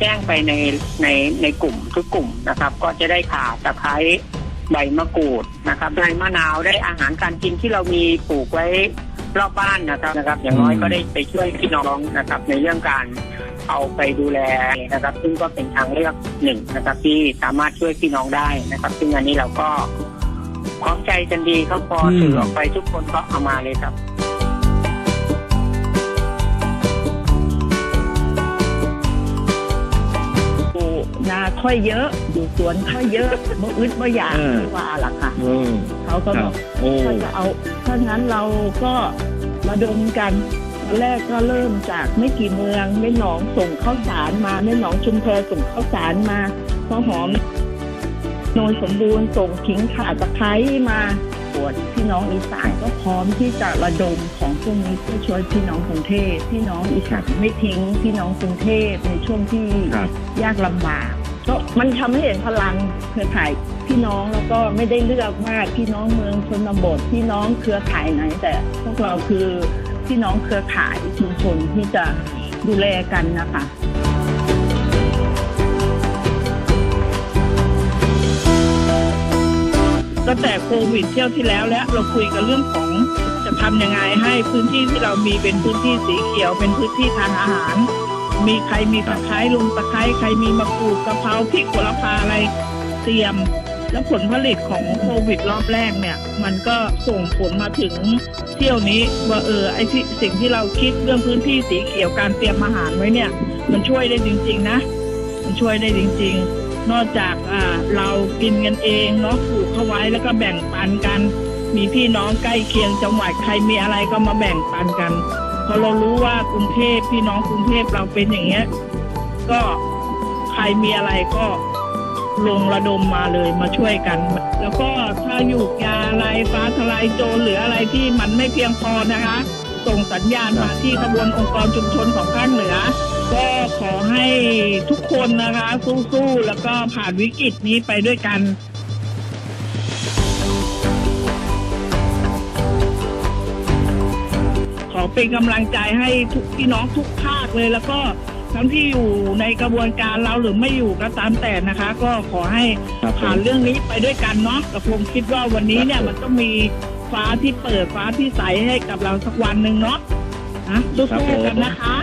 แจ้งไปในในในกลุ่มทุกกลุ่มนะครับ ก็จะได้ข่าตะไคร้ใบมะกรูดนะครับใบมะนาวได้อาหารการกินที่เรามีปลูกไว้รอบบ้านนะครับนะครับ อย่างน้อยอืมก็ได้ไปช่วยพี่น้องนะครับ ในเรื่องการเอาไปดูแลนะครับ ซึ่งก็เป็นทางเลือกหนึ่งนะครับ ที่สามารถช่วยพี่น้องได้นะครับ ซึ่งอันนี้เราก็พร้อมใจกันดีครับพออมสื่อออกไปทุกคนก็เอามาเลยครับ ค่อยเยอะ อยู่สวนค่อยเยอะบ่อึดบ่อยากเออว่าล่ะค่ะอืมเขาก็ครับอบกโอ้ถ้าจะเอาถ้างั้นเราก็มาดมกันตอนแรกก็เริ่มจากไม่กี่เมืองแม่หนองส่งข้าวสารมาแม่หนองชุมแพส่งข้าวสารมาข้าวหอมโนนสมบูรณ์ส่งขิงข่าตะไคร้มาปวดพี่น้องอีสานก็พร้อมที่จะระดมของพวกนี้เพื่อช่วยพี่น้องกรุงเทพพี่น้องอีสานไม่ทิ้งพี่น้องกรุงเทพในช่วงที่ครับยากลำบาก ก็มันทำให้เห็นพลังเครือข่ายพี่น้องแล้วก็ไม่ได้เลือกว่าพี่น้องเมืองชนบทพี่น้องเครือข่ายไหน แต่พวกเราคือพี่น้องเครือข่ายชุมชนที่จะดูแลกันนะคะ ตั้งแต่โควิดเที่ยวที่แล้วแล้วเราคุยกันเรื่องของจะทำยังไงให้พื้นที่ที่เรามีเป็นพื้นที่สีเขียวเป็นพื้นที่ทานอาหาร มีใครมีตะไคร้ลุงตะไคร้ใครมีมะกรูดกะเพราพริกโหระพาอะไรเตรียม แล้วผลผลิตของโควิดรอบแรกเนี่ย มันก็ส่งผลมาถึงเที่ยวนี้ว่าเออไอที่สิ่งที่เราคิดเรื่องพื้นที่สีเขียวการเตรียมอาหารไว้เนี่ย มันช่วยได้จริง ๆ นะ มันช่วยได้จริง ๆ นอกจากอ่าเรากินกันเองเนาะปลูกเข้าไว้แล้วก็แบ่งปันกัน มีพี่น้องใกล้เคียงจังหวัดใครมีอะไรก็มาแบ่งปันกัน พอเรารู้ว่ากรุงเทพพี่น้องกรุงเทพเราเป็นอย่างเงี้ย ก็ใครมีอะไรก็ลงระดมมาเลยมาช่วยกัน แล้วก็ถ้าอยู่ยาอะไรฟ้าทลายโจรหรืออะไรที่มันไม่เพียงพอนะคะ ส่งสัญญาณมาที่ขบวนองค์กรชุมชนของภาคเหนือ ก็ขอให้ทุกคนนะคะ สู้ๆแล้วก็ผ่านวิกฤตนี้ไปด้วยกัน ขอเป็นกำลังใจให้ทุกพี่น้องทุกภาคเลย แล้วก็ทั้งที่อยู่ในกระบวนการเราหรือไม่อยู่ก็ตามแต่นะคะ ก็ขอให้ครับผผ่านเรื่องนี้ไปด้วยกันเนาะแต่ผมคิดว่าวันนี้เนี่ยมันต้องมีฟ้าที่เปิดฟ้าที่ใสให้กับเราสักวันหนึ่งเนาะนะสู้ๆกันนะคะ